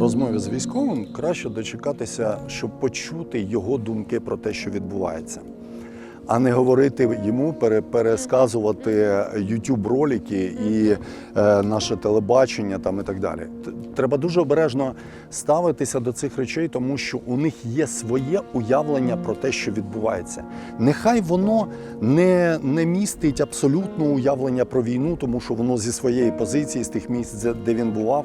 Розмові з військовим краще дочекатися, щоб почути його думки про те, що відбувається, а не говорити йому, пересказувати youtube ролики і е, наше телебачення там і так далі. Треба дуже обережно ставитися до цих речей, тому що у них є своє уявлення про те, що відбувається. Нехай воно не, не містить абсолютно уявлення про війну, тому що воно зі своєї позиції, з тих місць, де- де він бував.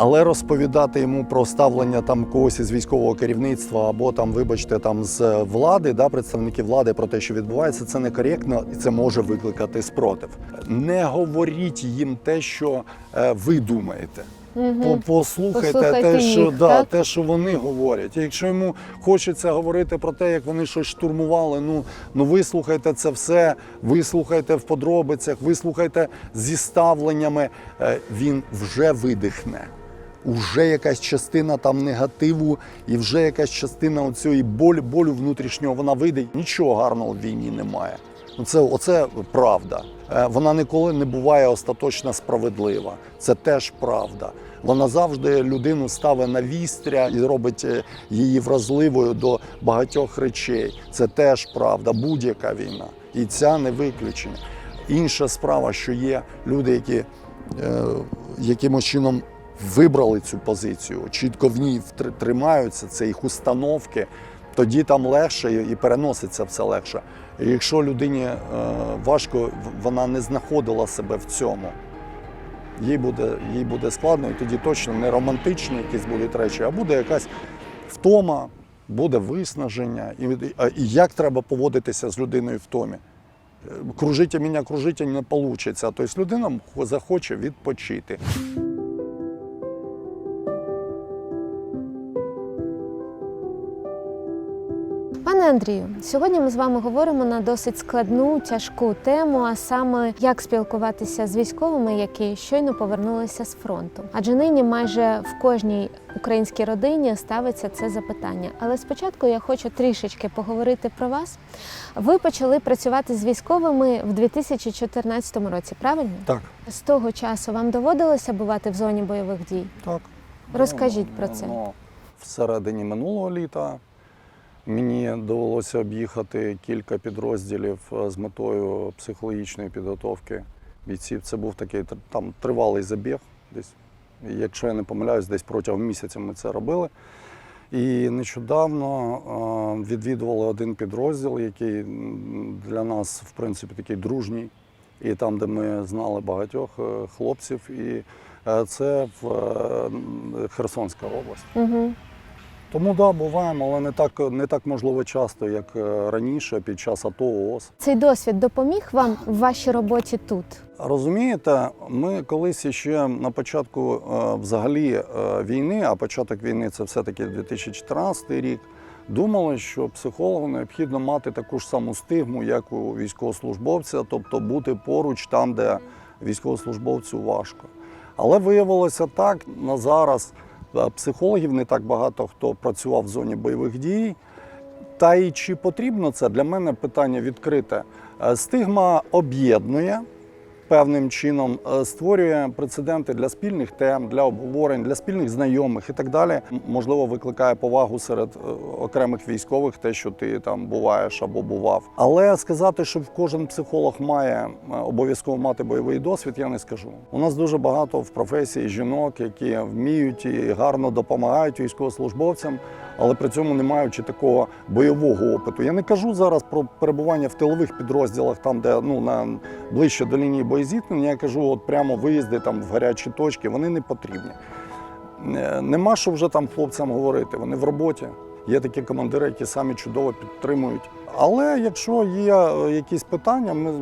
Але розповідати йому про ставлення там когось із військового керівництва або там, вибачте, там з влади, да, представників влади про те, що відбувається, це некоректно і це може викликати спротив. Не говоріть їм те, що е, ви думаєте. По- Послухайте, Послухайте те, що їх, да, так? те, що вони говорять. Якщо йому хочеться говорити про те, як вони щось штурмували, ну ну вислухайте це все, вислухайте в подробицях, вислухайте зі ставленнями. Е, Він вже видихне. Уже якась частина там негативу, і вже якась частина оцієї болі, болю внутрішнього вона вийде. Нічого гарного в війні немає. Ну, Це оце правда. Е, Вона ніколи не буває остаточно справедлива. Це теж правда. Вона завжди людину ставить на вістря і робить е, її вразливою до багатьох речей. Це теж правда. Будь-яка війна. І ця не виключення. Інша справа, що є люди, які е, якимось чином вибрали цю позицію, чітко в ній тримаються, це їх установки, тоді там легше і переноситься все легше. І якщо людині е, важко, вона не знаходила себе в цьому. Їй буде, їй буде складно, і тоді точно не романтичні якісь будуть речі, а буде якась втома, буде виснаження. І, і, як треба поводитися з людиною в томі? Кружити мене, кружити не вийде. Тобто людина захоче відпочити. Пане Андрію, сьогодні ми з вами говоримо на досить складну, тяжку тему, а саме як спілкуватися з військовими, які щойно повернулися з фронту. Адже нині майже в кожній українській родині ставиться це запитання. Але спочатку я хочу трішечки поговорити про вас. Ви почали працювати з військовими в 2014 році, правильно? Так, З того часу вам доводилося бувати в зоні бойових дій? так. Розкажіть Ну, про це. ну, Всередині минулого літа мені довелося об'їхати кілька підрозділів е, з метою психологічної підготовки бійців. Це був такий там тривалий забіг. Десь, якщо я не помиляюсь, десь протягом місяця ми це робили. І нещодавно е, відвідували один підрозділ, який для нас, в принципі, такий дружній. І там, де ми знали багатьох е, хлопців, і це в Херсонська область. Угу. Тому да, буваємо, але не так, не так можливо часто, як е, раніше під час АТО ООС. Цей досвід допоміг вам в вашій роботі тут? Розумієте, ми колись ще на початку е, взагалі е, війни, а початок війни це все-таки 2014 рік. Думали, що психологу необхідно мати таку ж саму стигму, як у військовослужбовця, тобто бути поруч там, де військовослужбовцю важко. Але виявилося так, на зараз психологів не так багато хто працював в зоні бойових дій. Та й чи потрібно це для мене питання відкрите. Е, Стигма об'єднує певним чином, е, створює прецеденти для спільних тем, для обговорень, для спільних знайомих і так далі. Можливо, викликає повагу серед е, окремих військових, те, що ти там буваєш або бував. Але сказати, що кожен психолог має е, обов'язково мати бойовий досвід, я не скажу. У нас дуже багато в професії жінок, які вміють і гарно допомагають військовослужбовцям але при цьому не маючи такого бойового опиту. Я не кажу зараз про перебування в тилових підрозділах, там де ну на ближче до лінії боєзіткнення. Я кажу, от прямо виїзди там в гарячі точки, вони не потрібні. Е, Нема що вже там хлопцям говорити. Вони в роботі. Є такі командири, які самі чудово підтримують. Але якщо є е, якісь питання, ми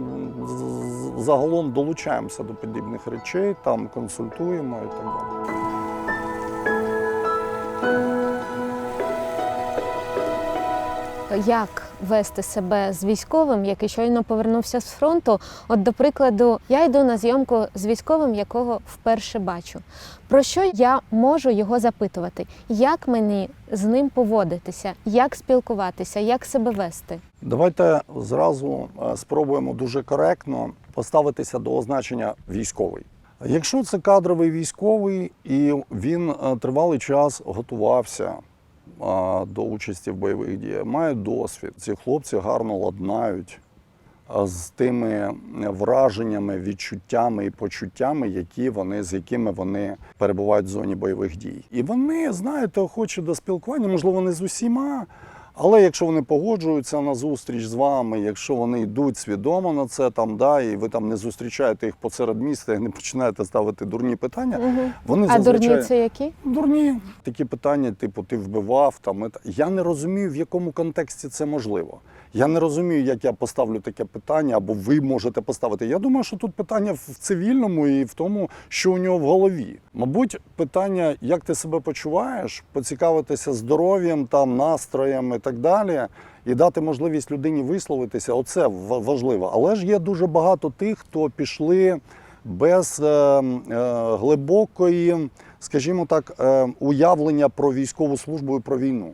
загалом долучаємося до подібних речей, там консультуємо і так далі. Як вести себе з військовим, який щойно повернувся з фронту. От, до прикладу, я йду на зйомку з військовим, якого вперше бачу. Про що я можу його запитувати? Як мені з ним поводитися, як спілкуватися, як себе вести? Давайте зразу е, спробуємо дуже коректно поставитися до означення військовий. Якщо це кадровий військовий і він е, тривалий час готувався до участі в бойових діях, має досвід, ці хлопці гарно ладнають з тими враженнями, відчуттями і почуттями, які вони з якими вони перебувають в зоні бойових дій. І вони, знаєте, охочі до спілкування, можливо, не з усіма. Але якщо вони погоджуються на зустріч з вами, якщо вони йдуть свідомо на це, там да, і ви там не зустрічаєте їх посеред міста і не починаєте ставити дурні питання, Угу. вони А зазвичай дурні це які? дурні. Такі питання, типу, ти вбивав там. Я не розумію, в якому контексті це можливо. Я не розумію, як я поставлю таке питання, або ви можете поставити. Я думаю, що тут питання в цивільному і в тому, що у нього в голові. Мабуть, питання, як ти себе почуваєш, поцікавитися здоров'ям, там настроєм і так далі, і дати можливість людині висловитися. Оце важливо. Але ж є дуже багато тих, хто пішли без е, е, глибокої, скажімо так, е, уявлення про військову службу і про війну.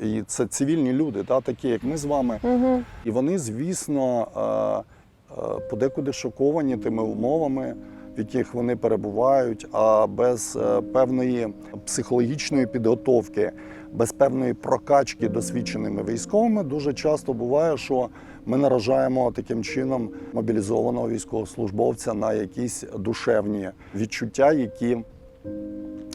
І це цивільні люди, та, такі як ми з вами. Угу. І вони, звісно, е, е, подекуди шоковані тими умовами, в яких вони перебувають, а без е, певної психологічної підготовки, без певної прокачки досвідченими військовими, дуже часто буває, що ми наражаємо таким чином мобілізованого військовослужбовця на якісь душевні відчуття, які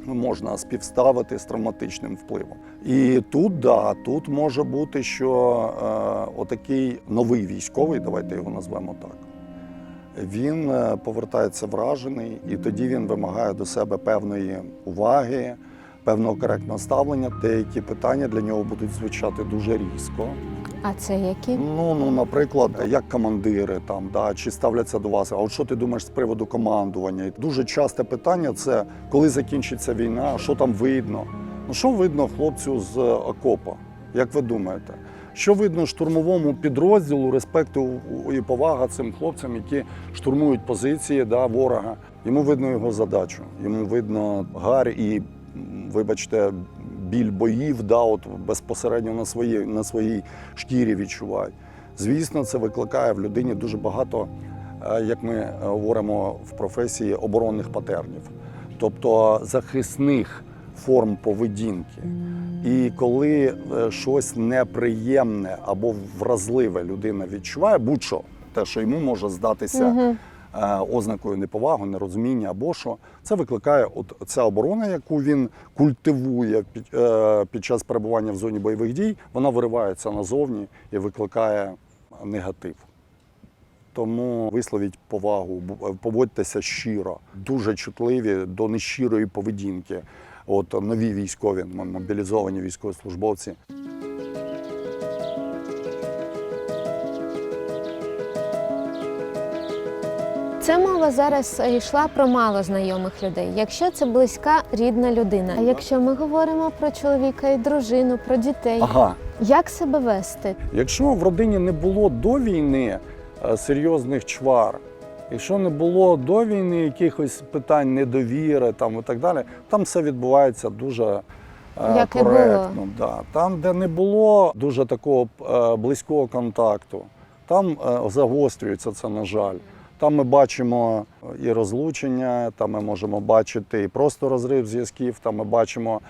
можна співставити з травматичним впливом. І тут, да, тут може бути, що е, отакий новий військовий, давайте його назвемо так. Він е, повертається вражений, і тоді він вимагає до себе певної уваги, певного коректного ставлення. Деякі питання для нього будуть звучати дуже різко. А це які? Ну, ну, наприклад, як командири там, да, чи ставляться до вас, а от що ти думаєш з приводу командування? Дуже часте питання це коли закінчиться війна, що там видно? Ну що видно хлопцю з окопа? Як ви думаєте? Що видно штурмовому підрозділу, респекту і повага цим хлопцям, які штурмують позиції да, ворога? Йому видно його задачу, йому видно гар і, вибачте, біль боїв, да, от безпосередньо на своїй, на своїй шкірі відчувають. Звісно, це викликає в людині дуже багато, е, як ми говоримо в професії, оборонних патернів, тобто захисних форм поведінки. І коли е, щось неприємне або вразливе людина відчуває, будь-що, те, що йому може здатися Угу. е, ознакою неповаги, нерозуміння або що, це викликає от ця оборона, яку він культивує під, е, під час перебування в зоні бойових дій, вона виривається назовні і викликає негатив. Тому висловіть повагу, поводьтеся щиро, дуже чутливі до нещирої поведінки. От нові військові, мобілізовані військовослужбовці. Це мова зараз е, йшла про мало знайомих людей. Якщо це близька рідна людина. А якщо ми говоримо про чоловіка і дружину, про дітей, Ага, як себе вести? Якщо в родині не було до війни е, серйозних чвар, якщо не було до війни якихось питань недовіри там і так далі, там все відбувається дуже е, Як і коректно. Да. Там, де не було дуже такого е, близького контакту, там е, загострюється це, на жаль. Там ми бачимо і розлучення, там ми можемо бачити і просто розрив зв'язків, там ми бачимо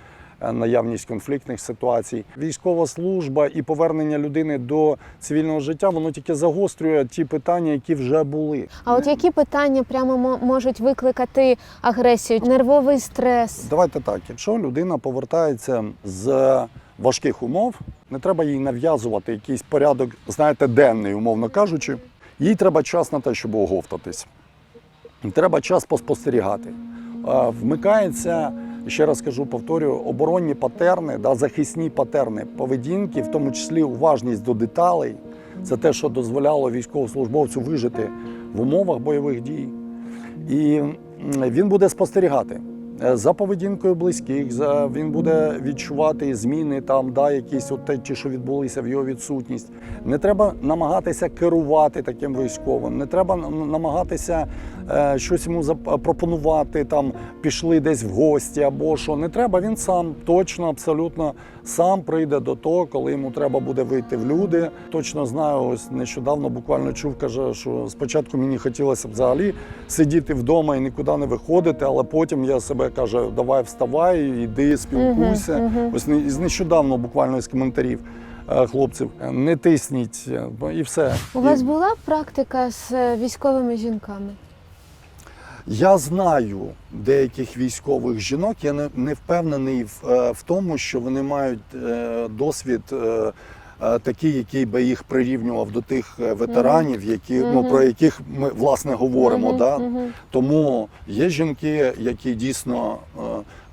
наявність конфліктних ситуацій. Військова служба і повернення людини до цивільного життя воно тільки загострює ті питання, які вже були. А от які питання прямо мо- можуть викликати агресію, нервовий стрес? Давайте так, якщо людина повертається з важких умов, не треба їй нав'язувати якийсь порядок, знаєте, денний, умовно кажучи. Їй треба час на те, щоб оговтатись. Треба час поспостерігати. Е, Вмикається, ще раз кажу, повторюю, оборонні патерни, да, захисні патерни поведінки, в тому числі уважність до деталей. Це те, що дозволяло військовослужбовцю вижити в умовах бойових дій. І він буде спостерігати. Е, за поведінкою близьких, за він буде відчувати зміни там, да, якісь от те, ті, що відбулися в його відсутність. Не треба намагатися керувати таким військовим, не треба намагатися е, щось йому запропонувати, там пішли десь в гості або що. Не треба. Він сам точно, абсолютно сам прийде до того, коли йому треба буде вийти в люди. Точно знаю, ось нещодавно буквально чув, каже, що спочатку мені хотілося б взагалі сидіти вдома і нікуди не виходити, але потім я себе каже, давай вставай, іди, спілкуйся. Мгм, мгм. Ось з нещодавно буквально із коментарів. е, Хлопців, не тисніть і все. У І- вас була практика з е, військовими жінками? Я знаю деяких військових жінок. Я не, не впевнений в, е, в тому, що вони мають е, досвід. Е, Такий, який би їх прирівнював до тих е, ветеранів, які ну про яких ми власне говоримо. Да? Тому є жінки, які дійсно е,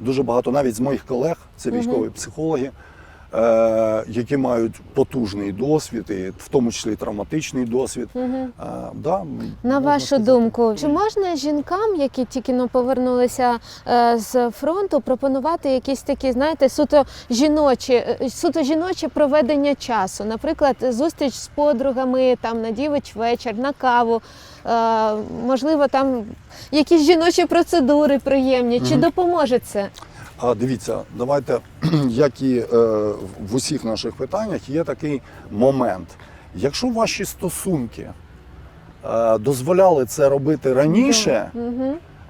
дуже багато, навіть з моїх колег, це військові психологи, які мають потужний досвід, і в тому числі травматичний досвід. Мгм. Е, да, На вашу сказати. думку, чи можна жінкам, які тільки но повернулися е, з фронту, пропонувати якісь такі, знаєте, суто жіночі, е, суто жіноче проведення часу? Наприклад, зустріч з подругами там на дівич вечір, на каву. Е, можливо, там якісь жіночі процедури приємні. Чи Мгм. допоможе це? А дивіться, давайте, як і е, в усіх наших питаннях, є такий момент. Якщо ваші стосунки е, дозволяли це робити раніше,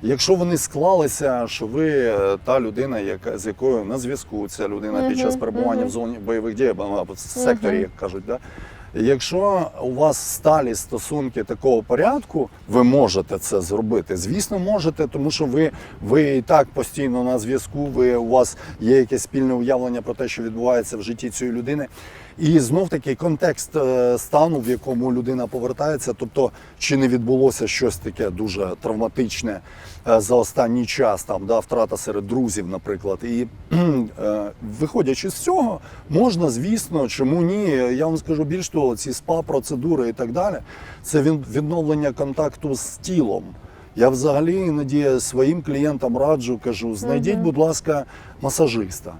якщо вони склалися, що ви е, та людина, яка з якою на зв'язку, ця людина під час перебування в зоні бойових дій, або в секторі, як кажуть, да? Якщо у вас сталі стосунки такого порядку, ви можете це зробити. Звісно, можете, тому що ви, ви і так постійно на зв'язку. Ви у вас є якесь спільне уявлення про те, що відбувається в житті цієї людини. І знов таки контекст е, стану, в якому людина повертається, тобто чи не відбулося щось таке дуже травматичне е, за останній час, там да, втрата серед друзів, наприклад. І е, виходячи з цього, можна, звісно, чому ні. Я вам скажу більш того, ці спа-процедури і так далі, це відновлення контакту з тілом. Я взагалі іноді своїм клієнтам раджу, кажу, знайдіть, будь ласка, масажиста.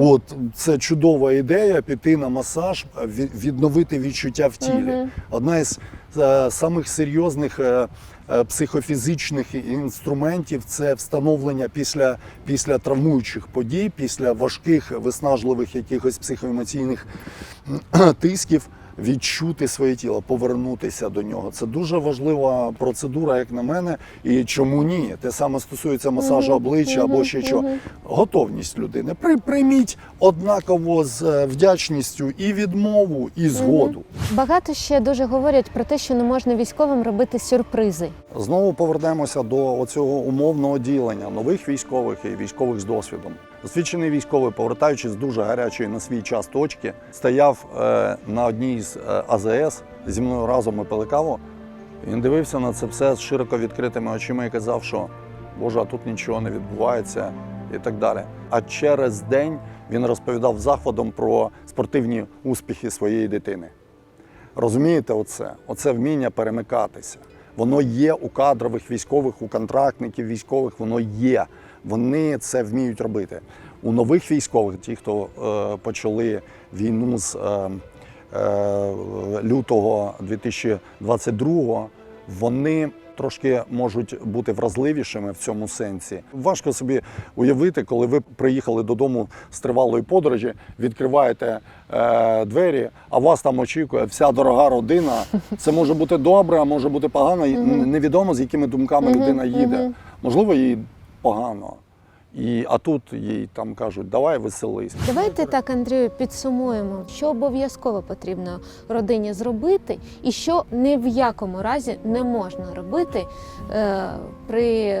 От це чудова ідея піти на масаж, ві- відновити відчуття в тілі. Одна із е, самих серйозних е, е, психофізичних інструментів це встановлення після, після травмуючих подій, після важких виснажливих якихось психоемоційних тисків. Відчути своє тіло, повернутися до нього. Це дуже важлива процедура, як на мене. І чому ні? Те саме стосується масажу обличчя або ще чого готовність людини. При, прийміть однаково з е, вдячністю і відмову, і згоду. Багато ще дуже говорять про те, що не можна військовим робити сюрпризи. Знову повернемося до цього умовного ділення нових військових і військових з досвідом. Досвідчений військовий, повертаючись з дуже гарячої на свій час точки, стояв е, на одній з е, АЗС зі мною разом ми пили каву. Він дивився на це все з широко відкритими очима і казав, що Боже, а тут нічого не відбувається і так далі. А через день він розповідав захватом про спортивні успіхи своєї дитини. Розумієте, оце? Оце вміння перемикатися. Воно є у кадрових військових, у контрактників військових, воно є. Вони це вміють робити. У нових військових, ті, хто е, почали війну з е, е, лютого 2022, вони трошки можуть бути вразливішими в цьому сенсі. Важко собі уявити, коли ви приїхали додому з тривалої подорожі, відкриваєте е, двері, а вас там очікує вся дорога родина. Це може бути добре, а може бути погано. Невідомо з якими думками людина їде. Можливо, їй погано. І, а тут їй там кажуть, давай веселись. Давайте так, Андрію, підсумуємо, що обов'язково потрібно родині зробити, і що ні в якому разі не можна робити е, при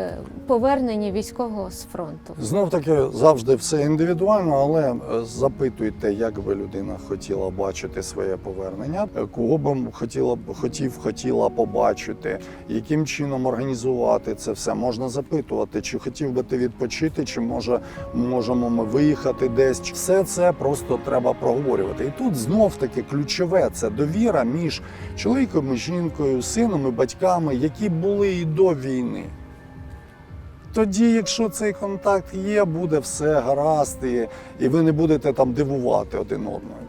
поверненні військового з фронту. Знов таки завжди все індивідуально, але е, запитуйте, як би людина хотіла бачити своє повернення, е, кого б хотіла б хотів, хотіла побачити, яким чином організувати це все. Можна запитувати, чи хотів би ти відпочити, чи може можемо ми виїхати десь. Все це просто треба проговорювати. І тут знов таки ключове це довіра між чоловіком і жінкою, сином і батьками, які були і до війни. тоді, якщо цей контакт є, буде все гаразд, і, ви не будете там дивувати один одного.